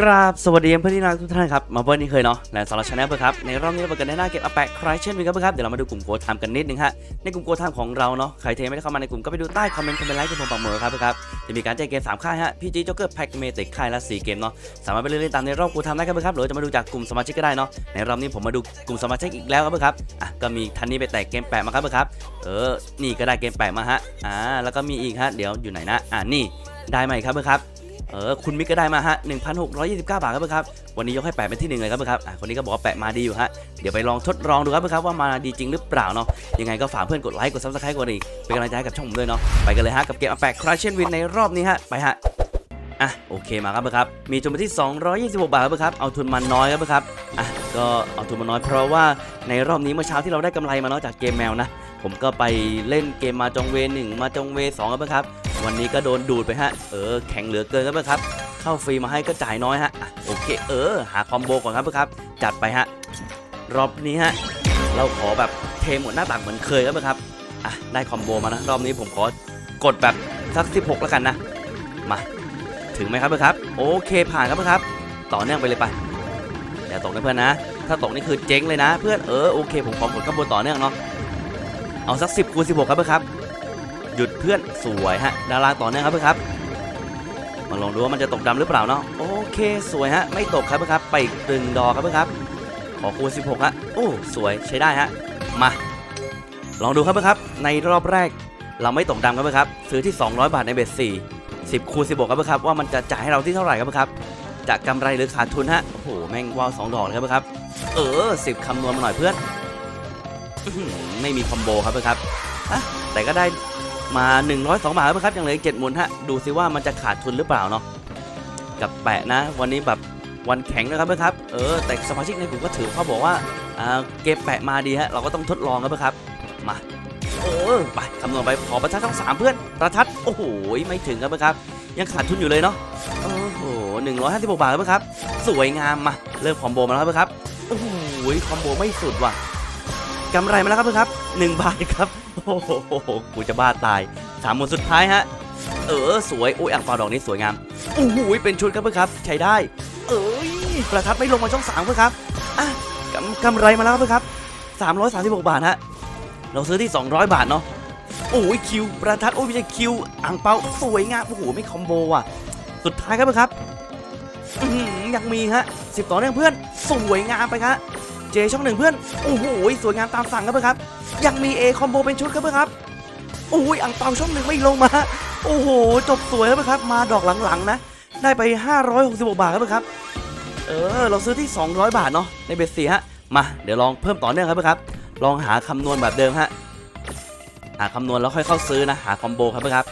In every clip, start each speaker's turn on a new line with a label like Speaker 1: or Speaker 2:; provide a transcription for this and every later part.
Speaker 1: กราบสวัสดีเพื่อนที่รักทุกท่านครับมาเบิร์นี่เคยเนาะและสำหรับชาแนลเพื่อครับในรอบนี้เราเปิดกันในหน้าเก็บอาแปะใครเช่นเดิมครับเพื่อครับเดี๋ยวเรามาดูกลุ่มโกทามกันนิดนึงฮะในกลุ่มโกทามของเราเนาะใครเทไม่ได้เข้ามาในกลุ่มก็ไปดูใต้คอมเมนต์คอมเมนต์ไลค์ที่ผมปักหมือครับเพื่อครับจะมีการแจ้งเกมสามค่ายฮะพีจีจ็อกเกอร์แพ็กเมติกค่ายละสี่เกมเนาะสามารถไปเล่นตามในรอบโกทามได้ครับเพื่อครับหรือจะมาดูจากกลุ่มสมาชิกก็ได้เนาะในรอบนี้ผมมาดูกลุ่มสมาชิกอีกแล้วครับเพื่อครับอะก็มีทันนี้ไปแตกเกมแปะมาครับเพื่อครับเออนี่ก็ได้เกมแปะมาฮะอ่าแล้วก็มีอีกฮะเดี๋ยวอยู่ไหนนะอ่านี่ได้มาอีกครับเพื่อครับ เออคุณมิกก็ได้มาฮะ 1,629 บาทครับเพื่อนครับ วันนี้ยกให้แปะเป็นที่หนึ่งเลยครับเพื่อนครับอะคนนี้ก็บอกว่าแปะมาดีอยู่ฮะ เดี๋ยวไปลองทดลองดูครับเพื่อนครับว่ามาดีจริงหรือเปล่าเนาะ ยังไงก็ฝากเพื่อนกดไลค์กดซับสไครต์กดอีกเป็นกำลังใจให้กับช่องผมด้วยเนาะ ไปกันเลยฮะกับเกมอแปะคราเชนวินในรอบนี้ฮะ ไปฮะ อะโอเคมาครับเพื่อนครับ มีทุนมาที่ 226 บาทครับเพื่อนครับ เอาทุนมาน้อยครับเพื่อนครับ อะก็เอาทุนมาน้อยเพราะว่าในรอบนี้เมื่อเช้าที่เราได้กำไรมาเนาะจากเกมแมวนะ ผมก็ไปเล่นเกมมาจองเวหนึ่งมาจองเวสองครับเพื่อนครับ วันนี้ก็โดนดูดไปฮะ เออ แข็งเหลือเกินครับเพื่อนครับ เข้าฟรีมาให้ก็จ่ายน้อยฮะอะโอเค เออ หาคอมโบก่อนครับเพื่อนครับ จัดไปฮะ รอบนี้ฮะ เราขอแบบเทหมดหน้าต่างเหมือนเคยครับเพื่อนครับ อะ ได้คอมโบมานะ รอบนี้ผมขอกดแบบสัก 16 แล้วกันนะ มา ถึงไหมครับเพื่อนครับ โอเค ผ่านครับเพื่อนครับ ต่อเนื่องไปเลยไป อย่าตกนะเพื่อนนะ ถ้าตกนี่คือเจ๊งเลยนะ เพื่อน เออ โอเค ผมขอกดข้างบนต่อเนื่องเนาะ เอาสัก 10คูณ16 ครับเพื่อนครับ หยุดเพื่อนสวยฮะดาราต่อเนื่องครับเพื่อนครับมาลองดูว่ามันจะตกดำหรือเปล่าเนาะโอเคสวยฮะไม่ตกครับเพื่อนครับไปตึงดอกครับเพื่อนครับขอคูณ16ฮะโอ้สวยใช้ได้ฮะมา ลองดูครับเพื่อนครับ ในรอบแรก เราไม่ตกดำครับเพื่อนครับ ซื้อที่ 200 บาทในเบส4 10คูณ16ครับเพื่อนครับว่ามันจะจ่ายให้เราที่เท่าไหร่ครับเพื่อนครับจะกำไรหรือขาดทุนฮะโอ้โหแม่งว่าวสองดอกเลยครับเพื่อนครับ เออ10คำนวณมาหน่อยเพื่อนไม่มีคอมโบครับเพื่อนครับอะแต่ก็ได้ มา 102 บาทครับยังเหลืออีก7หมุนฮะดูซิว่ามันจะขาดทุนหรือเปล่าเนาะกับแปะนะ วันนี้แบบวันแข็งนะครับเพื่อนครับเออแต่สมาชิกในกลุ่มก็ถือเขาบอกว่าอ่าเกมแปะมาดีฮะเราก็ต้องทดลองครับเพื่อนครับมาเออไปคำนวณไปขอประทัดทั้ง3เพื่อนประทัดโอ้โหไม่ถึงครับเพื่อนครับ ยังขาดทุนอยู่เลยเนาะโอ้โห156บาทครับเพื่อนครับ สวยงามมาเริ่มคอมโบมาแล้วครับเพื่อนครับโอ้โหคอมโบไม่สุดว่ะ กำไรมาแล้วครับเพื่อนครับ1บาทครับโอ้โหกูจะบ้าตายสามหมุนสุดท้ายฮะเออสวยโอ้ยอ่างเปาดอกนี้สวยงามโอ้โหเป็นชุดครับเพื่อนครับ ใช้ได้ เอ้ยประทัดไม่ลงมาช่องสามเพื่อนครับอะกำกำไรมาแล้วครับเพื่อนครับสามร้อยสามสิบหกบาทฮะเราซื้อที่ 200 บาทเนาะโอ้ยคิวประทัดโอ้ยไม่ใช่คิวอ่างเปาสวยงามโอ้โหไม่คอมโบว่ะสุดท้ายครับเพื่อนครับยังมีฮะสิบต่อเนื่องเพื่อน สวยงามไปครับ เจช่องหนึ่งเพื่อน โอ้โหสวยงามตามสั่งครับเพื่อนครับ ยังมี A คอมโบเป็นชุดครับเพื่อนครับโอ้ยอ่างเปาช่องหนึ่งไม่ลงมา โอ้โห จบสวยครับเพื่อนครับ มาดอกหลังๆนะ ได้ไป 566 บาทครับเพื่อนครับ เออ เราซื้อที่ 200 บาทเนาะ ในเบสสี่ฮะ มา เดี๋ยวลองเพิ่มต่อเนื่องครับเพื่อนครับ ลองหาคำนวณแบบเดิมฮะ หาคำนวณแล้วค่อยเข้าซื้อนะ หาคอมโบครับเพื่อนครับ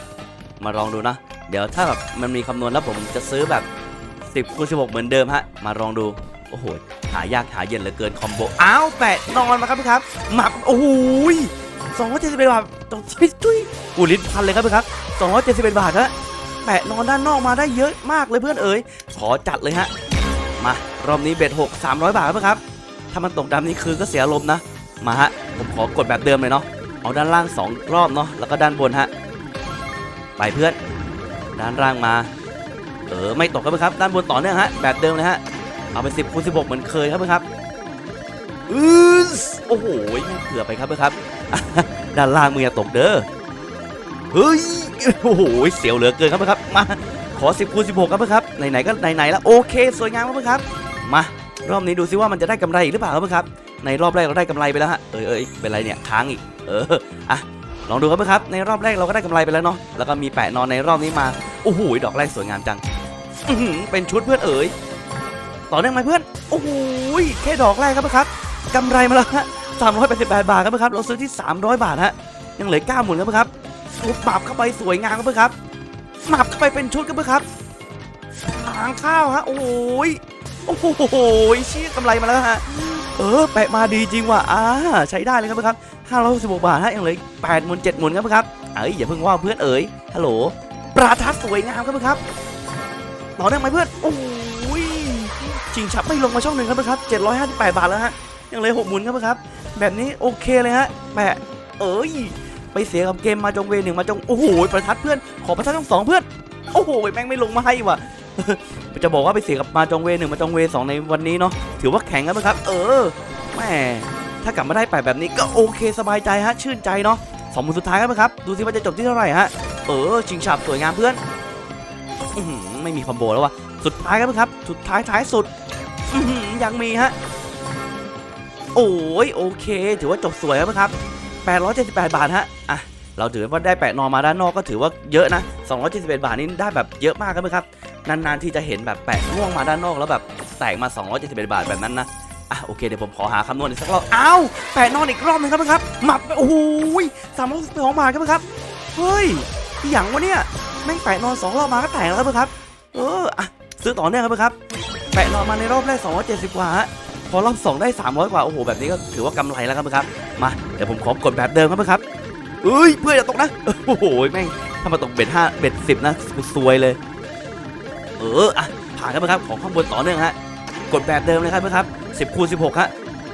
Speaker 1: มาลองดูนะ เดี๋ยวถ้าแบบมันมีคำนวณแล้วผมจะซื้อแบบ 10คูณ16 เหมือนเดิมฮะ มาลองดู โอ้โห หายากหาเย็นเหลือเกินคอมโบอ้าวแปะนอนมาครับพี่ครับหมับโอ้โหสองร้อยเจ็ดสิบเอ็ดบาทต้องช่วยช่วยกูลิ้นพันเลยครับพี่ครับสองร้อยเจ็ดสิบเอ็ดบาทฮะแปะนอนด้านนอกมาได้เยอะมากเลยเพื่อนเอ๋ยขอจัดเลยฮะมารอบนี้เบ็ดหกสามร้อยบาทครับพี่ครับ ถ้ามันตกดำนี่คือก็เสียลมณ์นะ มาฮะผมขอกดแบบเดิมเลยเนาะเอาด้านล่างสองรอบเนาะแล้วก็ด้านบนฮะไปเพื่อนด้านล่างมา เออไม่ตกครับพี่ครับ ด้านบนต่อเนื่องฮะแบบเดิมเลยฮะ เอาเป็น10คูณ16เหมือนเคยครับเพื่อนครับอือโอ้โหเผื่อไปครับเพื่อนครับ ด้านล่างมืออย่าตกเด้อเฮ้ยโอ้โหเสียวเหลือเกินครับเพื่อนครับมาขอ10คูณ16ครับเพื่อนครับไหนๆก็ไหนๆแล้วโอเค สวยงามครับเพื่อนครับ มารอบนี้ดูซิว่ามันจะได้กำไรอีกหรือเปล่าครับเพื่อนครับ ในรอบแรกเราได้กำไรไปแล้วฮะเอ้ยเอ้ยเป็นไรเนี่ยค้างอีก เอออะลองดูครับเพื่อนครับในรอบแรกเราก็ได้กำไรไปแล้วเนาะแล้วก็มีแปะนอนในรอบนี้มาโอ้โหดอกแรกสวยงามจังเป็นชุดเพื่อนเอ๋ย ต่อเนื่องไหมเพื่อน โอ้โหยแค่ดอกแรกครับเพื่อนครับกำไรมาแล้วฮะสามร้อยแปดสิบแปดบาทครับเพื่อนครับเราซื้อที่สามร้อยบาทฮะยังเหลือเก้าหมุนครับเพื่อนครับโอ้ปรับเข้าไปสวยงามครับเพื่อนครับหมับเข้าไปเป็นชุดครับเพื่อนครับหางข้าวฮะโอ้ยโอ้โหยเชี่ยกำไรมาแล้วฮะเออแปะมาดีจริงว่ะอ่าใช้ได้เลยครับเพื่อนครับห้าร้อยสิบหกบาทฮะยังเหลือแปดหมุนเจ็ดหมุนครับเพื่อนครับเอ้ยอย่าเพิ่งว่าเพื่อนเอ๋ยฮัลโหลประทัดสวยงามครับเพื่อนครับต่อเนื่องไหมเพื่อนโอ้ ชิงชับไม่ลงมาช่องหนึ่งครับเพื่อนครับ 758 บาทแล้วฮะยังเหลยหกหมุนครับเพื่อนครับ แบบนี้โอเคเลยฮะแปะเอ้ยไปเสียกับเกมมาจงเวหนึ่งมาจงโอ้โหประทัดเพื่อนขอประทัดทั้งสองเพื่อนโอ้โหแม่งไม่ลงมาให้ว่ะจะบอกว่าไปเสียกับมาจงเวหนึ่งมาจงเวสองในวันนี้เนาะถือว่าแข็งกันไหมครับ เออแม่ถ้ากลับมาได้แปดแบบนี้ก็โอเคสบายใจฮะชื่นใจเนาะสองหมือสุดท้ายกันไหมครับ ดูสิว่าจะจบที่เท่าไหร่ฮะเออชิงฉับสวยงามเพื่อนไม่มีคอมโบแล้ววะ สุดท้ายกันไหมครับ สุดท้ายท้ายสุดยังมีฮะ โอ้ยโอเค ถือว่าจบสวยครับ878 บาทฮะ อะ เราถือว่าได้แปะนอนมาด้านนอกก็ถือว่าเยอะนะ 271 บาทนี่ได้แบบเยอะมากครับครับ นานๆที่จะเห็นแบบแปะง่วงมาด้านนอกแล้วแบบแตกมา 271 บาทแบบนั้นนะอะโอเคเดี๋ยวผมขอหาคำนวณอีกสักรอบอ้าวแปะนอนอีกรอบหนึงครับครับหมับโอ้โหสามร้อยสองบาทครับครับเฮ้ยอหย่างวะเนี่ยแม่งแปะนอนสองรอบมาก็แตกแล้วครับครับเอออะ ซื้อต่อเนื่องครับครับแปะนอนมาในรอบแรก 270 กว่าฮะพอรอบสองได้ 300 กว่า โอ้โห แบบนี้ก็ถือว่ากำไรแล้วครับครับ มา เดี๋ยวผมขอกดแบบเดิมครับครับเอ้ย เพื่อนอย่าตกนะ โอ้โห แม่ง ถ้ามาตกเบ็ดห้าเบ็ดสิบนะกูซวยเลย เออ อะ ผ่านครับครับ ของข้างบนต่อเนื่องฮะ กดแบบเดิมเลยครับครับสิบคูณสิบหกฮะ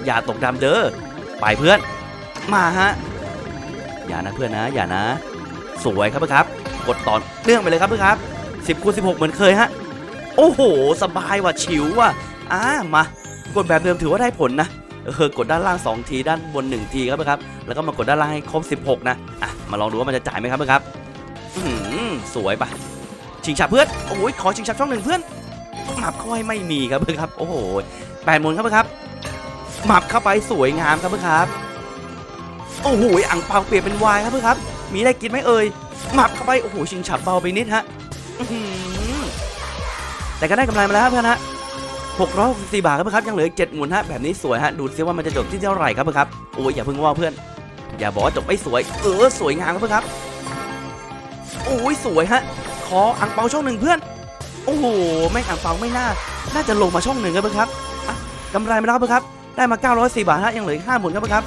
Speaker 1: อย่าตกดำเด้อ ไปเพื่อน มาฮะ อย่านะเพื่อนนะ อย่านะ สวยครับครับ กดต่อเนื่องไปเลยครับครับสิบคูณสิบหกเหมือนเคยฮะ โอ้โห สบายว่ะฉิวว่ะอ่ามากดแบบเดิมถือว่าได้ผลนะเออกดด้านล่าง 2 ทีด้านบน 1 ทีครับครับ แล้วก็มากดด้านล่างให้ครบ 16 นะอะมาลองดูว่ามันจะจ่ายไหมครับครับอื้อหือสวยปะชิงฉับเพื่อนโอ้ยขอชิงฉับช่องหนึ่งเพื่อนหมับเข้าให้ไม่มีครับครับ โอ้โหแปดมนครับครับหมับเข้าไปสวยงามครับครับโอ้โหอ่างเปาเปลี่ยนเป็นวายครับครับ มีได้กินไหมเอ่ยหมับเข้าไปโอ้โหชิงฉับเบาไปนิดฮะอื แต่ก็ได้กำไรมาแล้วครับเพื่อนฮะ664 บาทครับครับยังเหลืออีก7หมุนฮะแบบนี้สวยฮะดูซิว่ามันจะจบที่เท่าไหร่ครับครับโอ้ยอย่าเพิ่งว่าเพื่อน อย่าบอกว่าจบไม่สวย เออสวยงามครับครับโอ้ยสวยฮะขออ่างเปาช่องหนึ่งเพื่อนโอ้โหแม่งอ่างเปาไม่น่า น่าจะลงมาช่องหนึ่งครับครับกำไรมาแล้วครับครับได้มา 904 บาทฮะยังเหลืออีก5หมุนครับครับ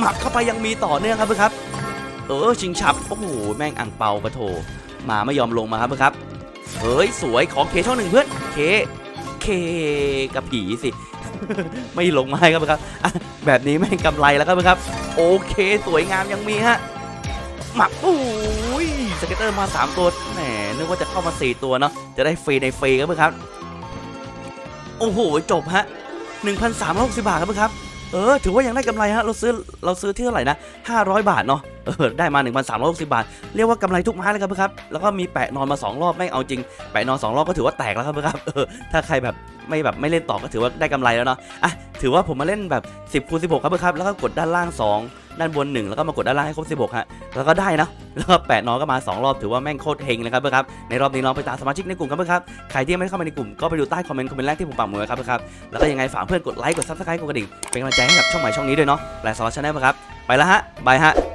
Speaker 1: หมักเข้าไปยังมีต่อเนื่องครับครับเออชิงฉับโอ้โหแม่งอ่างเปาปะโถมาไม่ยอมลงมาครับครับ เฮ้ยสวยของเคช่องหนึ่งเพื่อนเคเคกับผีสิ ไม่ลงมาให้ครับครับแบบนี้แม่งกำไรแล้วครับครับ โอเคสวยงามยังมีฮะหมักโอ้ยสเก็ตเตอร์มา 3 ตัวแหมนึกว่าจะเข้ามา 4 ตัวเนาะจะได้ฟรีในฟรีครับครับ โอ้โหจบฮะ1,360บาทครับครับเออถือว่ายังได้กำไรฮะเราซื้อเราซื้อที่เท่าไหร่นะ500 บาทเนาะ เออได้มา 1,360 บาท เรียกว่ากำไรทุกไม้เลยครับเพครับ แล้วก็มีแปะนอนมา 2 รอบไม่เอาจริง แปะนอน 2 รอบก็ถือว่าแตกแล้วครับเพครับเออถ้าใครแบบไม่แบบไม่เล่นต่อก็ถือว่าได้กำไรแล้วเนาะอะถือว่าผมมาเล่นแบบ 10คูณ16 ครับเพครับ แล้วก็กดด้านล่าง 2ด้านบน 1 แล้วก็มากดด้านล่างให้ครบ 16 ฮะ แล้วก็ได้นะ แล้วก็แปะนอนก็มา 2 รอบถือว่าแม่งโคตรเฮงเลยครับเพครับ ในรอบนี้ลองไปตามสมาชิกในกลุ่มครับเพครับ ใครที่ไม่เข้ามาในกลุ่มก็ไปดูใต้คอมเมนต์คอมเมนต์แรกที่ผมปักหมุดไว้ครับเพครับ แล้วก็ยังไงฝากเพื่อนกดไลค์กดซับสไครต์กดกระดิ่งเป็นกำลังใจให้กับช่องใหม่ช่องนี้ด้วยเนาะและสำหรับชาแนลครับ ไปแล้วฮะบายฮะ